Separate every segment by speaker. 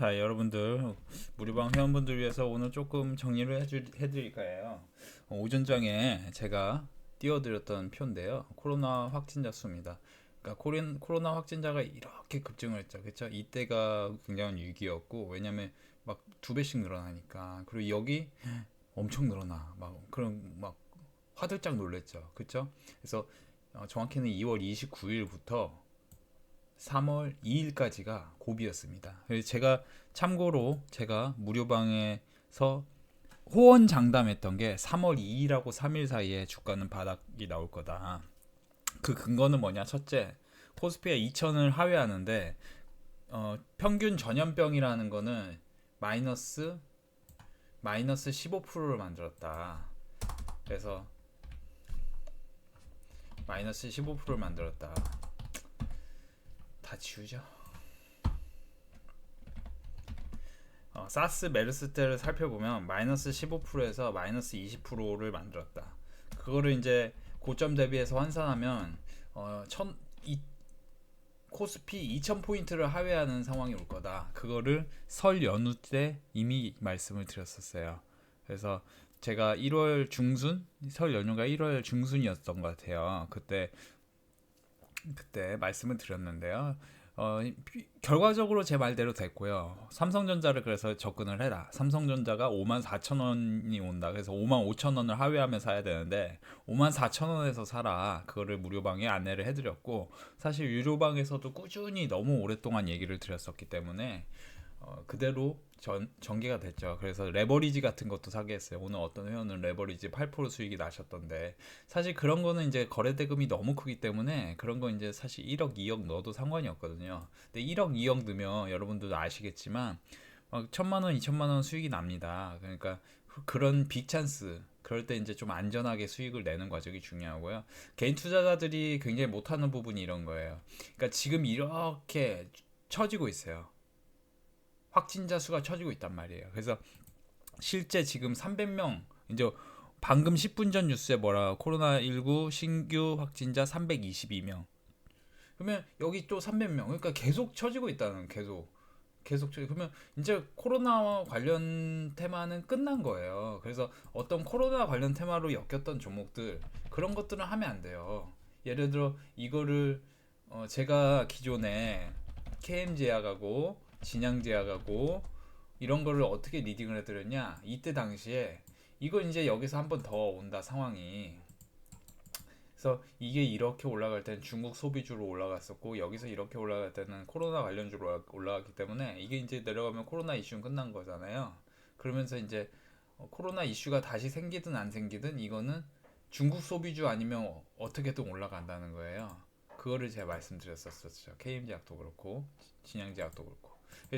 Speaker 1: 자, 여러분들 무료방 회원분들 위해서 오늘 조금 정리를 해주, 해드릴 거예요. 어, 오전장에 제가 띄워드렸던 표인데요. 코로나 확진자 수입니다. 그러니까 코린, 코로나 확진자가 이렇게 급증을 했죠. 그렇죠? 이때가 굉장한 위기였고 왜냐면 막 두 배씩 늘어나니까 그리고 여기 엄청 늘어나 막 그런 막 화들짝 놀랬죠. 그렇죠? 그래서 어, 정확히는 2월 29일부터 3월 2일까지가 고비였습니다. 제가 참고로 제가 무료방에서 호언 장담했던 게 3월 2일하고 3일 사이에 주가는 바닥이 나올 거다. 그 근거는 뭐냐? 첫째, 코스피가 2천을 하회하는데 어, 평균 전염병이라는 거는 마이너스 마이너스 15%를 만들었다. 그래서 마이너스 15%를 만들었다. 다 지우죠. 어, 사스 메르스 때를 살펴보면 마이너스 15%에서 마이너스 20%를 만들었다. 그거를 이제 고점 대비해서 환산하면 어, 천, 이, 코스피 2,000 포인트를 하회하는 상황이 올 거다. 그거를 설 연휴 때 이미 말씀을 드렸었어요. 그래서 제가 1월 중순 설 연휴가 1월 중순이었던 것 같아요. 그때 그때 말씀을 드렸는데요. 어, 결과적으로 제 말대로 됐고요. 삼성전자를 그래서 접근을 해라. 삼성전자가 5만 4천 원이 온다. 그래서 5만 5천 원을 하회하면 사야 되는데 5만 4천 원에서 사라. 그거를 무료방에 안내를 해드렸고 사실 유료방에서도 꾸준히 너무 오랫동안 얘기를 드렸었기 때문에 어, 그대로 전, 전개가 됐죠. 그래서 레버리지 같은 것도 사게 했어요. 오늘 어떤 회원은 레버리지 8% 수익이 나셨던데 사실 그런 거는 이제 거래 대금이 너무 크기 때문에 그런 거 이제 사실 1억, 2억 넣어도 상관이 없거든요. 근데 1억, 2억 넣으면 여러분들도 아시겠지만 막 천만 원, 이천만 원 수익이 납니다. 그러니까 그런 빅 찬스 그럴 때 이제 좀 안전하게 수익을 내는 과정이 중요하고요. 개인 투자자들이 굉장히 못하는 부분이 이런 거예요. 그러니까 지금 이렇게 처지고 있어요. 확진자 수가 처지고 있단 말이에요. 그래서 실제 지금 300명 이제 방금 10분 전 뉴스에 뭐라 코로나19 신규 확진자 322명. 그러면 여기 또 300명. 그러니까 계속 처지고 있다는 계속 계속 처지. 그러면 이제 코로나와 관련 테마는 끝난 거예요. 그래서 어떤 코로나 관련 테마로 엮였던 종목들 그런 것들은 하면 안 돼요. 예를 들어 이거를 어 제가 기존에 KM제약하고 진양제약하고 이런 거를 어떻게 리딩을 해드렸냐? 이때 당시에 이거 이제 여기서 한 번 더 온다 상황이. 그래서 이게 이렇게 올라갈 때는 중국 소비주로 올라갔었고 여기서 이렇게 올라갈 때는 코로나 관련주로 올라갔기 때문에 이게 이제 내려가면 코로나 이슈는 끝난 거잖아요. 그러면서 이제 코로나 이슈가 다시 생기든 안 생기든 이거는 중국 소비주 아니면 어떻게든 올라간다는 거예요. 그거를 제가 말씀드렸었죠. KM제약도 그렇고 진양제약도 그렇고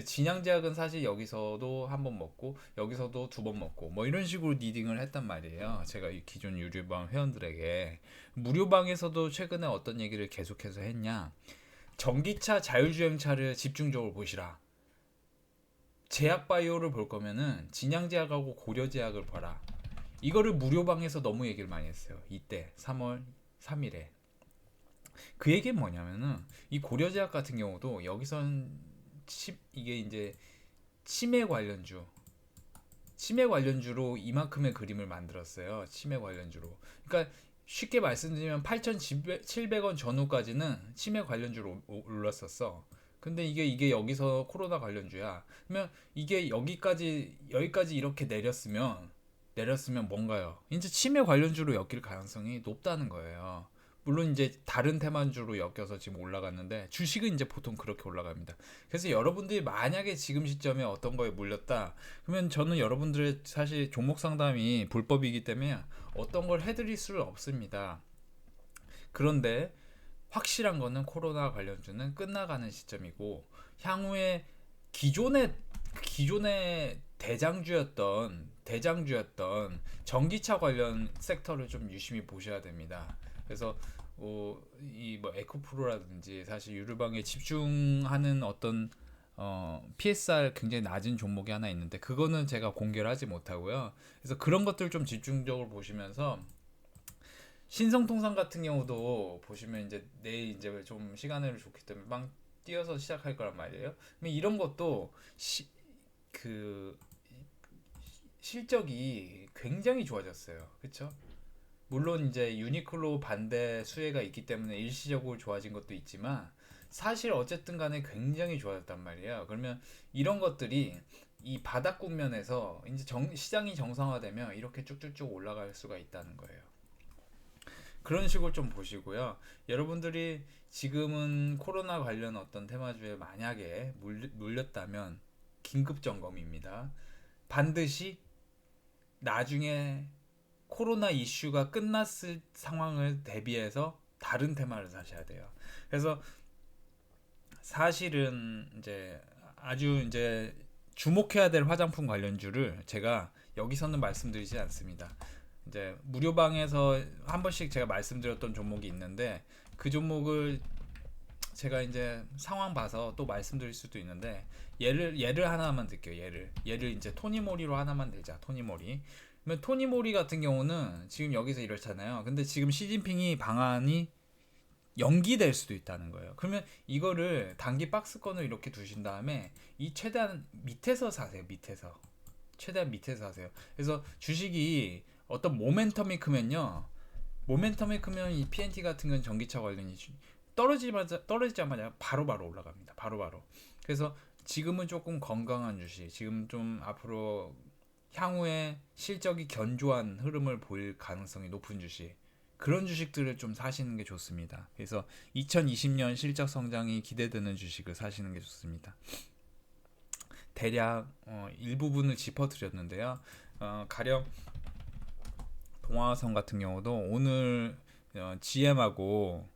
Speaker 1: 진양제약은 사실 여기서도 한 번 먹고 여기서도 두 번 먹고 뭐 이런 식으로 리딩을 했단 말이에요. 제가 이 기존 유료방 회원들에게 무료방에서도 최근에 어떤 얘기를 계속해서 했냐? 전기차 자율주행차를 집중적으로 보시라. 제약 바이오를 볼 거면은 진양제약하고 고려제약을 봐라. 이거를 무료방에서 너무 얘기를 많이 했어요. 이때 3월 3일에. 그 얘기는 뭐냐면은 이 고려제약 같은 경우도 여기선 치, 이게 이제 치매 관련주 치매 관련주로 이만큼의 그림을 만들었어요. 치매 관련주로. 그러니까 쉽게 말씀드리면 8,700원 전후까지는 치매 관련주로 올랐었어. 근데 이게 이게 여기서 코로나 관련주야. 그러면 이게 여기까지 여기까지 이렇게 내렸으면 내렸으면 뭔가요? 이제 치매 관련주로 엮일 가능성이 높다는 거예요. 물론 이제 다른 테마주로 엮여서 지금 올라갔는데 주식은 이제 보통 그렇게 올라갑니다. 그래서 여러분들이 만약에 지금 시점에 어떤 거에 물렸다 그러면 저는 여러분들의 사실 종목 상담이 불법이기 때문에 어떤 걸 해드릴 수는 없습니다. 그런데 확실한 거는 코로나 관련주는 끝나가는 시점이고 향후에 기존의 기존의 대장주였던 대장주였던 전기차 관련 섹터를 좀 유심히 보셔야 됩니다. 그래서 어, 이뭐 에코프로라든지 사실 유류방에 집중하는 어떤 어, PSR 굉장히 낮은 종목이 하나 있는데 그거는 제가 공개를 하지 못하고요. 그래서 그런 것들 좀 집중적으로 보시면서 신성통상 같은 경우도 보시면 이제 내일 이제 좀 시간을 줬기 때문에 빵 뛰어서 시작할 거란 말이에요. 이런 것도 시, 그 실적이 굉장히 좋아졌어요. 그렇죠? 물론 이제 유니클로 반대 수혜가 있기 때문에 일시적으로 좋아진 것도 있지만 사실 어쨌든 간에 굉장히 좋아졌단 말이에요. 그러면 이런 것들이 이 바닥 국면에서 이제 정, 시장이 정상화되면 이렇게 쭉쭉쭉 올라갈 수가 있다는 거예요. 그런 식으로 좀 보시고요. 여러분들이 지금은 코로나 관련 어떤 테마주에 만약에 물렸다면 긴급 점검입니다. 반드시 나중에 코로나 이슈가 끝났을 상황을 대비해서 다른 테마를 사셔야 돼요. 그래서 사실은 이제 아주 이제 주목해야 될 화장품 관련주를 제가 여기서는 말씀드리지 않습니다. 이제 무료방에서 한 번씩 제가 말씀드렸던 종목이 있는데 그 종목을 제가 이제 상황 봐서 또 말씀드릴 수도 있는데 예를 예를 하나만 들게요. 예를 예를 이제 토니모리로 하나만 들자. 토니모리. 그러면 토니 모리 같은 경우는 지금 여기서 이렇잖아요. 근데 지금 시진핑이 방안이 연기될 수도 있다는 거예요. 그러면 이거를 단기 박스권을 이렇게 두신 다음에 이 최대한 밑에서 사세요. 밑에서 최대한 밑에서 사세요. 그래서 주식이 어떤 모멘텀이 크면요. 모멘텀이 크면 이 PNT 같은 건 전기차 관련이 떨어지자마자 떨어지자마자 바로바로 올라갑니다. 바로바로. 바로. 그래서 지금은 조금 건강한 주식, 지금 좀 앞으로 향후에 실적이 견조한 흐름을 보일 가능성이 높은 주식 그런 주식들을 좀 사시는 게 좋습니다. 그래서 2020년 실적 성장이 기대되는 주식을 사시는 게 좋습니다. 대략 어, 일부분을 짚어드렸는데요. 어, 가령 동화성 같은 경우도 오늘 어, GM하고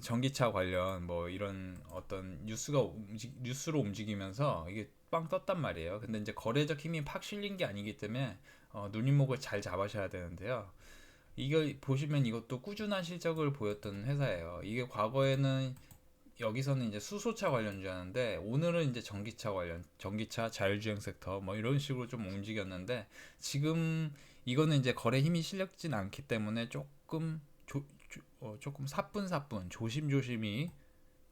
Speaker 1: 전기차 관련 뭐 이런 어떤 뉴스가 움직, 뉴스로 움직이면서 이게 빵 떴단 말이에요. 근데 이제 거래적 힘이 팍 실린 게 아니기 때문에 어, 눈이목을 잘 잡으셔야 되는데요. 이걸 보시면 이것도 꾸준한 실적을 보였던 회사예요. 이게 과거에는 여기서는 이제 수소차 관련주였는데 오늘은 이제 전기차 관련 전기차 자율주행 섹터 뭐 이런 식으로 좀 움직였는데 지금 이거는 이제 거래 힘이 실렸진 않기 때문에 조금 어, 조금 사뿐사뿐 조심조심히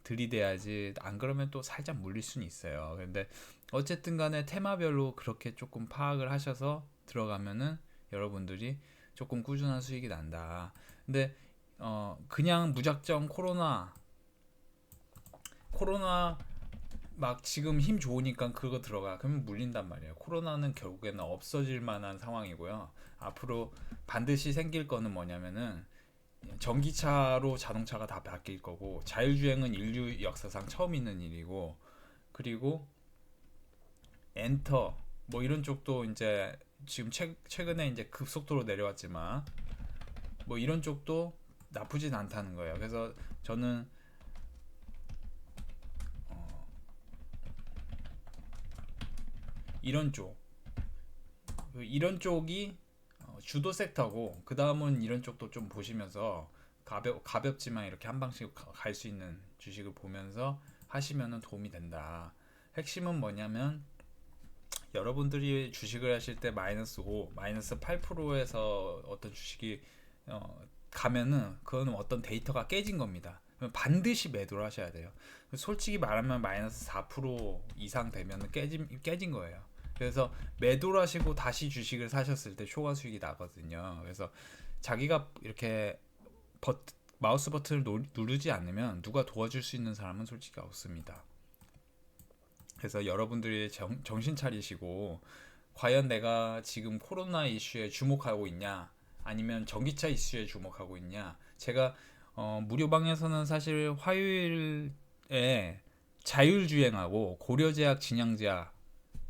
Speaker 1: 들이대야지 안 그러면 또 살짝 물릴 수는 있어요. 근데 어쨌든 간에 테마별로 그렇게 조금 파악을 하셔서 들어가면은 여러분들이 조금 꾸준한 수익이 난다. 근데 어 그냥 무작정 코로나 코로나 막 지금 힘 좋으니까 그거 들어가 그러면 물린단 말이에요. 코로나는 결국에는 없어질 만한 상황이고요. 앞으로 반드시 생길 거는 뭐냐면은 전기차로 자동차가 다 바뀔 거고 자율주행은 인류 역사상 처음 있는 일이고 그리고 엔터 뭐 이런 쪽도 이제 지금 최, 최근에 이제 급속도로 내려왔지만 뭐 이런 쪽도 나쁘진 않다는 거예요. 그래서 저는 어 이런 쪽그 이런 쪽이 어, 주도 섹터고 그 다음은 이런 쪽도 좀 보시면서 가볍 가볍지만 이렇게 한 방씩 갈 수 있는 주식을 보면서 하시면은 도움이 된다. 핵심은 뭐냐면 여러분들이 주식을 하실 때 마이너스 5, 마이너스 8%에서 어떤 주식이 어, 가면은 그거는 어떤 데이터가 깨진 겁니다. 반드시 매도를 하셔야 돼요. 솔직히 말하면 마이너스 4% 이상 되면 깨진 깨진 거예요. 그래서 매도를 하시고 다시 주식을 사셨을 때 초과 수익이 나거든요. 그래서 자기가 이렇게 버, 마우스 버튼을 누르지 않으면 누가 도와줄 수 있는 사람은 솔직히 없습니다. 그래서 여러분들이 정, 정신 차리시고 과연 내가 지금 코로나 이슈에 주목하고 있냐 아니면 전기차 이슈에 주목하고 있냐 제가 어, 무료방에서는 사실 화요일에 자율주행하고 고려제약 진양제약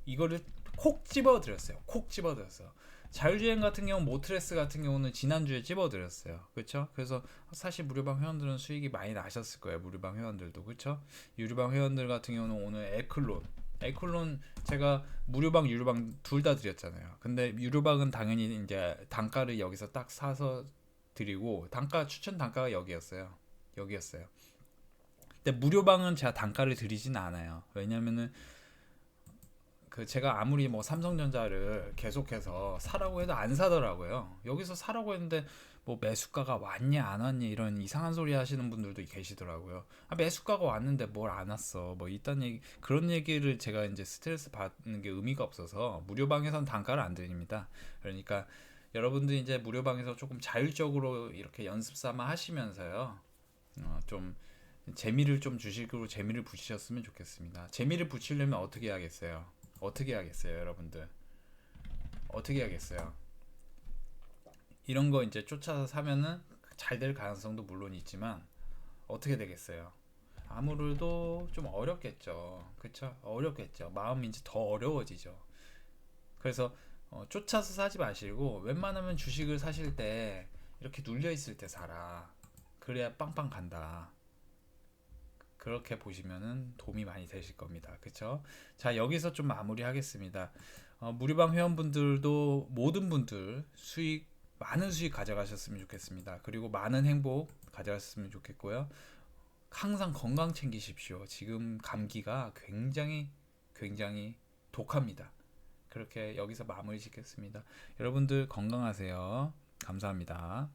Speaker 1: 이거를 콕 집어드렸어요 콕 집어드렸어요 자율주행 같은 경우 모트레스 같은 경우는 지난주에 찝어드렸어요. 그렇죠? 그래서 사실 무료방 회원들은 수익이 많이 나셨을 거예요. 무료방 회원들도 그렇죠? 유료방 회원들 같은 경우는 오늘 에클론 에클론 제가 무료방 유료방 둘 다 드렸잖아요. 근데 유료방은 당연히 이제 단가를 여기서 딱 사서 드리고 단가 추천 단가가 여기였어요. 여기였어요. 근데 무료방은 제가 단가를 드리진 않아요. 왜냐면은 그 제가 아무리 뭐 삼성전자를 계속해서 사라고 해도 안 사더라고요. 여기서 사라고 했는데 뭐 매수가가 왔냐 안 왔냐 이런 이상한 소리 하시는 분들도 계시더라고요. 아, 매수가가 왔는데 뭘 안 왔어. 뭐 이딴 얘기 그런 얘기를 제가 이제 스트레스 받는 게 의미가 없어서 무료 방에선 단가를 안 드립니다. 그러니까 여러분들 이제 무료 방에서 조금 자율적으로 이렇게 연습 삼아 하시면서요. 어, 좀 재미를 좀 주식으로 재미를 붙이셨으면 좋겠습니다. 재미를 붙이려면 어떻게 해야겠어요? 어떻게 해야겠어요, 여러분들? 어떻게 해야겠어요? 이런 거 이제 쫓아서 사면은 잘 될 가능성도 물론 있지만 어떻게 되겠어요? 아무래도 좀 어렵겠죠. 그쵸? 어렵겠죠. 마음이 이제 더 어려워지죠. 그래서 어, 쫓아서 사지 마시고 웬만하면 주식을 사실 때 이렇게 눌려 있을 때 사라. 그래야 빵빵 간다. 그렇게 보시면은 도움이 많이 되실 겁니다. 그쵸? 자, 여기서 좀 마무리 하겠습니다. 어, 무료방 회원분들도 모든 분들 수익, 많은 수익 가져가셨으면 좋겠습니다. 그리고 많은 행복 가져갔으면 좋겠고요. 항상 건강 챙기십시오. 지금 감기가 굉장히, 굉장히 독합니다. 그렇게 여기서 마무리 짓겠습니다. 여러분들 건강하세요. 감사합니다.